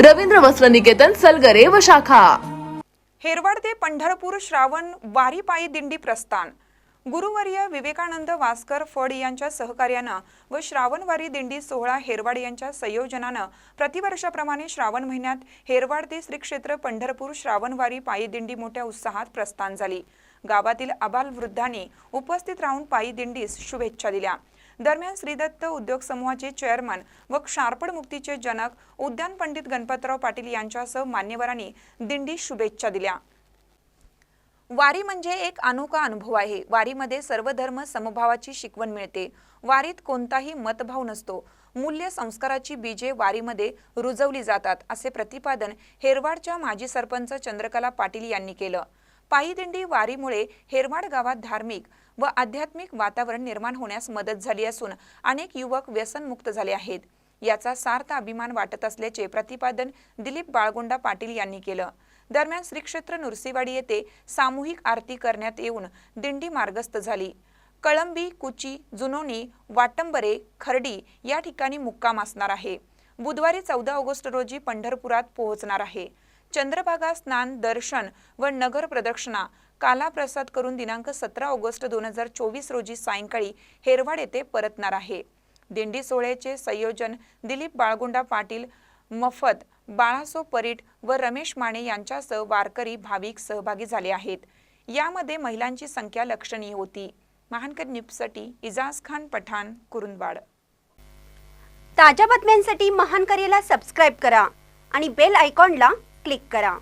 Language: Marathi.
रवींद्र वस्त्र निकेतन सलगरे व शाखा. हेरवाड ते पंढरपूर श्रावण वारी पायी दिंडी प्रस्थान. गुरुवर्य विवेकानंद वास्कर फड यांच्या सहकार्यानं व श्रावणवारी दिंडी सोहळा हेरवाड यांच्या संयोजनानं प्रतिवर्षाप्रमाणे श्रावण महिन्यात हेरवाड ते श्री क्षेत्र पंढरपूर श्रावण वारी पायी दिंडी मोठ्या उत्साहात प्रस्थान झाली. गावातील आबाल वृद्धांनी उपस्थित राहून पायी दिंडीस शुभेच्छा दिल्या. दरम्यान श्रीदत्त उद्योग समूहाचे चेअरमन व क्षारपड मुक्तीचे जनक उद्यान पंडित गणपतराव पाटील यांच्यासह मान्यवरांनी दिंडी शुभेच्छा दिल्या. वारी म्हणजे एक अनोखा अनुभव आहे. वारीमध्ये सर्व धर्म समभावाची शिकवण मिळते. वारीत कोणताही मतभाव नसतो. मूल्य संस्काराची बीजे वारीमध्ये रुजवली जातात असे प्रतिपादन हेरवाडच्या माजी सरपंच चंद्रकला पाटील यांनी केलं. पायी दिंडी वारीमुळे हेरवाड गावात धार्मिक व आध्यात्मिक वातावरण निर्माण होण्यास मदत झाली असून अनेक युवक व्यसनमुक्त झाले आहेत. याचा सार्थ अभिमान वाटत असल्याचे प्रतिपादन दिलीप बाळगोंडा पाटील यांनी केलं. दरम्यान श्रीक्षेत्र नुरसीवाडी येथे सामूहिक आरती करण्यात येऊन दिंडी मार्गस्थ झाली. कळंबी कुची जुनोनी वाटंबरे खर्डी या ठिकाणी मुक्काम असणार आहे. बुधवारी चौदा ऑगस्ट रोजी पंढरपुरात पोहोचणार आहे. चंद्रभागा स्नान दर्शन व नगर प्रदक्षिणा कालाप्रसाद करून दिनांक सतरा ऑगस्ट दोन हजार चोवीस रोजी सायंकाळी हेरवाड येथे परतणार आहे. दिंडी सोहळ्याचे संयोजन दिलीप बाळगुंडा पाटील मफत बाळासो परीट व रमेश माने यांच्यासह वारकरी भाविक सहभागी झाले आहेत. यामध्ये महिलांची संख्या लक्षणीय होती. महानकर न्यूजसाठी इजाज खान पठाण कुरुंदवाड. ताज्या बातम्यांसाठी महानकरीला सबस्क्राईब करा आणि बेल आयकॉनला क्लिक करा.